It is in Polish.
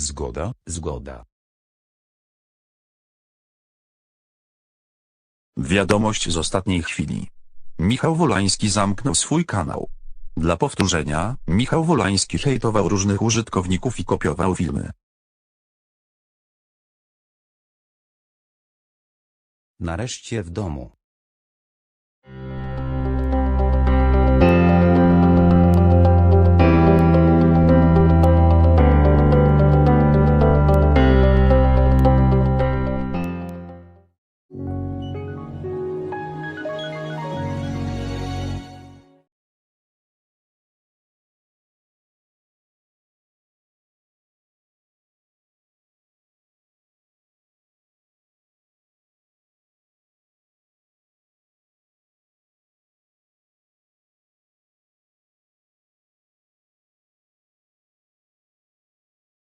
Zgoda? Zgoda. Wiadomość z ostatniej chwili. Michał Wolański zamknął swój kanał. Dla powtórzenia, Michał Wolański hejtował różnych użytkowników i kopiował filmy. Nareszcie w domu.